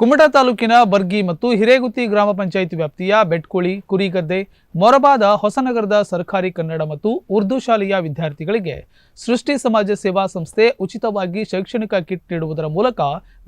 ಕುಮಟಾ ತಾಲೂಕಿನ ಬರ್ಗಿ ಮತ್ತು ಹಿರೇಗುತ್ತಿ ಗ್ರಾಮ ಪಂಚಾಯಿತಿ ವ್ಯಾಪ್ತಿಯ ಬೆಟ್ಕುಳಿ, ಕುರಿಗದ್ದೆ, ಮೊರಬಾದ, ಹೊಸನಗರದ ಸರ್ಕಾರಿ ಕನ್ನಡ ಮತ್ತು ಉರ್ದು ಶಾಲೆಯ ವಿದ್ಯಾರ್ಥಿಗಳಿಗೆ ಸೃಷ್ಟಿ ಸಮಾಜ ಸೇವಾ ಸಂಸ್ಥೆ ಉಚಿತವಾಗಿ ಶೈಕ್ಷಣಿಕ ಕಿಟ್ ನೀಡುವುದರ ಮೂಲಕ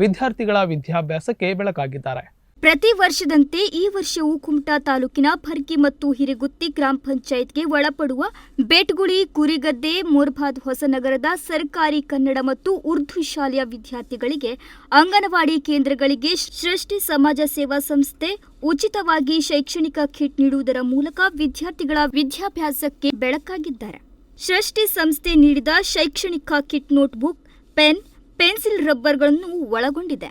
ವಿದ್ಯಾರ್ಥಿಗಳ ವಿದ್ಯಾಭ್ಯಾಸಕ್ಕೆ ಬೆಳಕಾಗಿದ್ದಾರೆ. ಪ್ರತಿ ವರ್ಷದಂತೆ ಈ ವರ್ಷವೂ ಕುಮಟಾ ತಾಲೂಕಿನ ಭರ್ಗಿ ಮತ್ತು ಹಿರಿಗುತ್ತಿ ಗ್ರಾಮ ಪಂಚಾಯತ್ಗೆ ಒಳಪಡುವ ಬೇಟ್ಗುಳಿ ಕುರಿಗದ್ದೆ ಮೋರ್ಬಾದ್ ಹೊಸನಗರದ ಸರ್ಕಾರಿ ಕನ್ನಡ ಮತ್ತು ಉರ್ದು ಶಾಲೆಯ ವಿದ್ಯಾರ್ಥಿಗಳಿಗೆ ಅಂಗನವಾಡಿ ಕೇಂದ್ರಗಳಿಗೆ ಸೃಷ್ಟಿ ಸಮಾಜ ಸೇವಾ ಸಂಸ್ಥೆ ಉಚಿತವಾಗಿ ಶೈಕ್ಷಣಿಕ ಕಿಟ್ ನೀಡುವುದರ ಮೂಲಕ ವಿದ್ಯಾರ್ಥಿಗಳ ವಿದ್ಯಾಭ್ಯಾಸಕ್ಕೆ ಬೆಳಕಾಗಿದ್ದಾರೆ. ಸೃಷ್ಟಿ ಸಂಸ್ಥೆ ನೀಡಿದ ಶೈಕ್ಷಣಿಕ ಕಿಟ್ ನೋಟ್ಬುಕ್, ಪೆನ್, ಪೆನ್ಸಿಲ್ ರಬ್ಬರ್ಗಳನ್ನು ಒಳಗೊಂಡಿದೆ.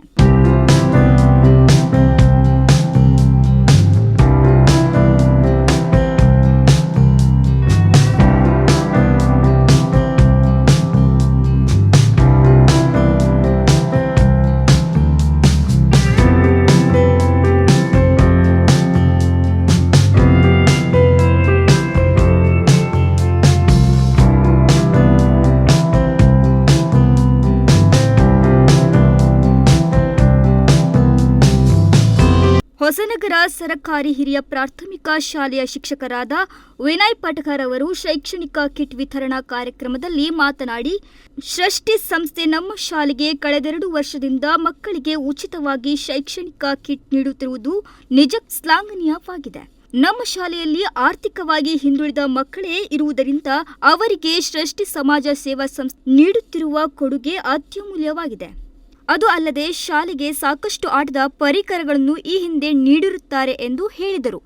ಹೊಸನಗರ ಸರಕಾರಿ ಹಿರಿಯ ಪ್ರಾಥಮಿಕ ಶಾಲೆಯ ಶಿಕ್ಷಕರಾದ ವಿನಯ್ ಪಟಕರ್ ಅವರು ಶೈಕ್ಷಣಿಕ ಕಿಟ್ ವಿತರಣಾ ಕಾರ್ಯಕ್ರಮದಲ್ಲಿ ಮಾತನಾಡಿ ಸೃಷ್ಟಿ ಸಂಸ್ಥೆ ನಮ್ಮ ಶಾಲೆಗೆ ಕಳೆದೆರಡು ವರ್ಷದಿಂದ ಮಕ್ಕಳಿಗೆ ಉಚಿತವಾಗಿ ಶೈಕ್ಷಣಿಕ ಕಿಟ್ ನೀಡುತ್ತಿರುವುದು ನಿಜ ಶ್ಲಾಘನೀಯವಾಗಿದೆ. ನಮ್ಮ ಶಾಲೆಯಲ್ಲಿ ಆರ್ಥಿಕವಾಗಿ ಹಿಂದುಳಿದ ಮಕ್ಕಳೇ ಇರುವುದರಿಂದ ಅವರಿಗೆ ಸೃಷ್ಟಿ ಸಮಾಜ ಸೇವಾ ಸಂಸ್ಥೆ ನೀಡುತ್ತಿರುವ ಕೊಡುಗೆ ಅತ್ಯಮೂಲ್ಯವಾಗಿದೆ. ಅದು ಅಲ್ಲದೆ ಶಾಲೆಗೆ ಸಾಕಷ್ಟು ಆಟದ ಪರಿಕರಗಳನ್ನು ಈ ಹಿಂದೆ ನೀಡಿರುತ್ತಾರೆ ಎಂದು ಹೇಳಿದರು.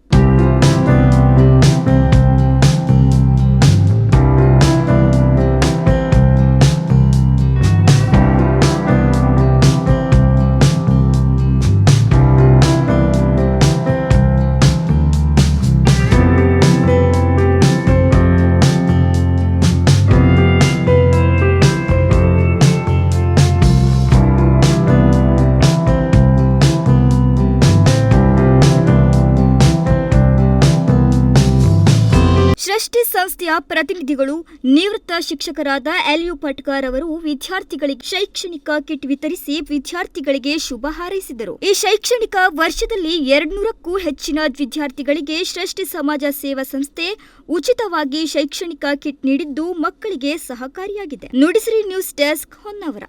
ಸೃಷ್ಟಿ ಸಂಸ್ಥೆಯ ಪ್ರತಿನಿಧಿಗಳು, ನಿವೃತ್ತ ಶಿಕ್ಷಕರಾದ ಎಲ್ಯು ಪಟ್ಕರ್ ಅವರು ವಿದ್ಯಾರ್ಥಿಗಳಿಗೆ ಶೈಕ್ಷಣಿಕ ಕಿಟ್ ವಿತರಿಸಿ ವಿದ್ಯಾರ್ಥಿಗಳಿಗೆ ಶುಭ ಹಾರೈಸಿದರು. ಈ ಶೈಕ್ಷಣಿಕ ವರ್ಷದಲ್ಲಿ ಎರಡ್ನೂರಕ್ಕೂ ಹೆಚ್ಚಿನ ವಿದ್ಯಾರ್ಥಿಗಳಿಗೆ ಸೃಷ್ಟಿ ಸಮಾಜ ಸೇವಾ ಸಂಸ್ಥೆ ಉಚಿತವಾಗಿ ಶೈಕ್ಷಣಿಕ ಕಿಟ್ ನೀಡಿದ್ದು ಮಕ್ಕಳಿಗೆ ಸಹಕಾರಿಯಾಗಿದೆ. Nudisiri news desk Honnavar.